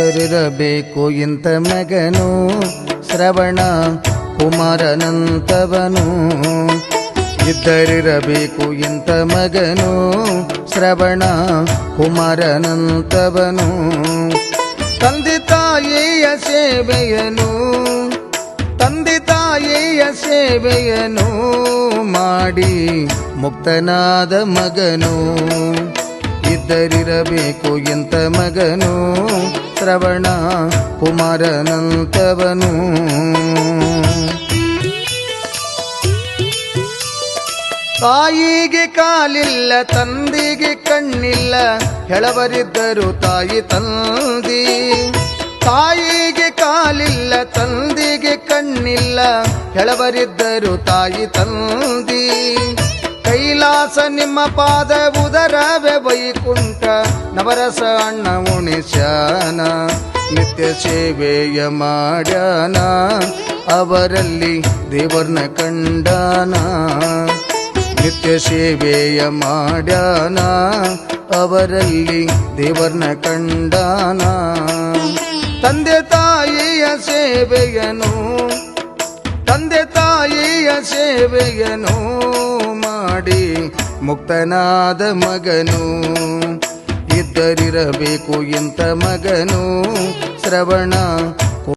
ಇದ್ದರಿರಬೇಕು ಇಂಥ ಮಗನು. ಶ್ರವಣ ಕುಮಾರನಂತವನು. ಇದ್ದರಿರಬೇಕು ಇಂಥ ಮಗನು. ಶ್ರವಣ ಕುಮಾರನಂತವನು. ತಂದೆ ತಾಯಿಯ ಸೇವೆಯನು. ತಂದೆ ತಾಯಿಯ ಸೇವೆಯನು. ಮಾಡಿ ಮುಕ್ತನಾದ ಮಗನು. ಇದ್ದರಿರಬೇಕು ಎಂತ ಮಗನು? ಶ್ರವಣ ಕುಮಾರನಂತವನು. ತಾಯಿಗೆ ಕಾಲಿಲ್ಲ, ತಂದಿಗೆ ಕಣ್ಣಿಲ್ಲ, ಹೆಳವರಿದ್ದರು ತಾಯಿ ತಂದಿ. ತಾಯಿಗೆ ಕಾಲಿಲ್ಲ, ತಂದಿಗೆ ಕಣ್ಣಿಲ್ಲ, ಹೆಳವರಿದ್ದರು ತಾಯಿ ತಂದಿ. ಕೈಲಾಸ ನಿಮ್ಮ ಪಾದ ಉದರವೆ ವೈಕುಂಠ, ನವರಸ ಅಣ್ಣ ಉಣಿಸ್ಯಾನ ನಿತ್ಯ ಸೇವೆಯ ಮಾಡ್ಯಾನ, ಅವರಲ್ಲಿ ದೇವರ್ನ ಕಂಡಾನ, ನಿತ್ಯ ಸೇವೆಯ ಮಾಡ್ಯಾನ, ಅವರಲ್ಲಿ ದೇವರ್ನ ಕಂಡಾನ. ತಂದೆ ತಾಯಿಯ ಸೇವೆಯನು, ತಂದೆ ತಾಯಿಯ ಸೇವೆಯನು ಮಾಡಿ ಮುಕ್ತನಾದ ಮಗನು. ಇದ್ದರಿರಬೇಕು ಇಂಥ ಮಗನು. ಶ್ರವಣ